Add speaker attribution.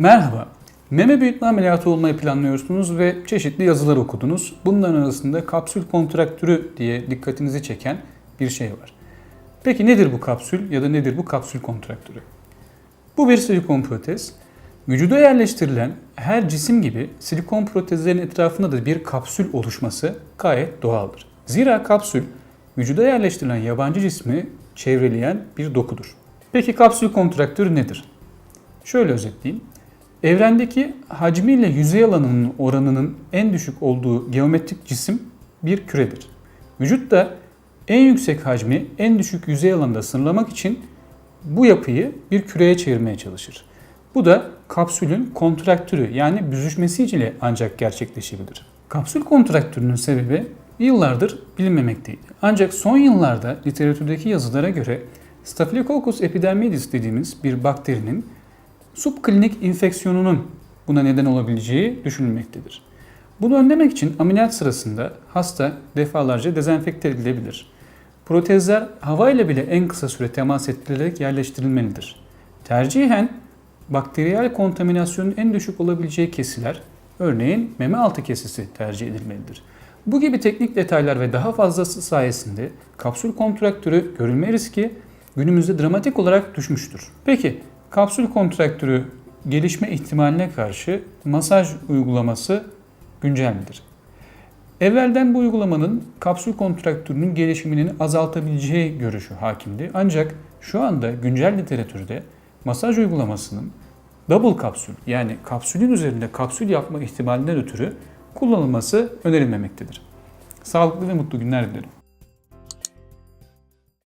Speaker 1: Merhaba. Meme büyütme ameliyatı olmayı planlıyorsunuz ve çeşitli yazılar okudunuz. Bunların arasında kapsül kontraktürü diye dikkatinizi çeken bir şey var. Peki nedir bu kapsül ya da nedir bu kapsül kontraktürü? Bu bir silikon protez. Vücuda yerleştirilen her cisim gibi silikon protezlerin etrafında da bir kapsül oluşması gayet doğaldır. Zira kapsül vücuda yerleştirilen yabancı cismi çevreleyen bir dokudur. Peki kapsül kontraktürü nedir? Şöyle özetleyeyim. Evrendeki hacmiyle yüzey alanının oranının en düşük olduğu geometrik cisim bir küredir. Vücutta en yüksek hacmi en düşük yüzey alanında sınırlamak için bu yapıyı bir küreye çevirmeye çalışır. Bu da kapsülün kontraktürü yani büzüşmesi ile ancak gerçekleşebilir. Kapsül kontraktürünün sebebi yıllardır bilinmemekteydi. Ancak son yıllarda literatürdeki yazılara göre Staphylococcus epidermidis dediğimiz bir bakterinin subklinik infeksiyonunun buna neden olabileceği düşünülmektedir. Bunu önlemek için ameliyat sırasında hasta defalarca dezenfekte edilebilir. Protezler hava ile bile en kısa süre temas ettirilerek yerleştirilmelidir. Tercihen bakteriyel kontaminasyonun en düşük olabileceği kesiler, örneğin meme altı kesisi tercih edilmelidir. Bu gibi teknik detaylar ve daha fazlası sayesinde kapsül kontraktürü görülme riski günümüzde dramatik olarak düşmüştür. Peki kapsül kontraktürü gelişme ihtimaline karşı masaj uygulaması güncel midir? Evvelden bu uygulamanın kapsül kontraktürünün gelişimini azaltabileceği görüşü hakimdi. Ancak şu anda güncel literatürde masaj uygulamasının double kapsül yani kapsülün üzerinde kapsül yapma ihtimalinden ötürü kullanılması önerilmemektedir. Sağlıklı ve mutlu günler dilerim.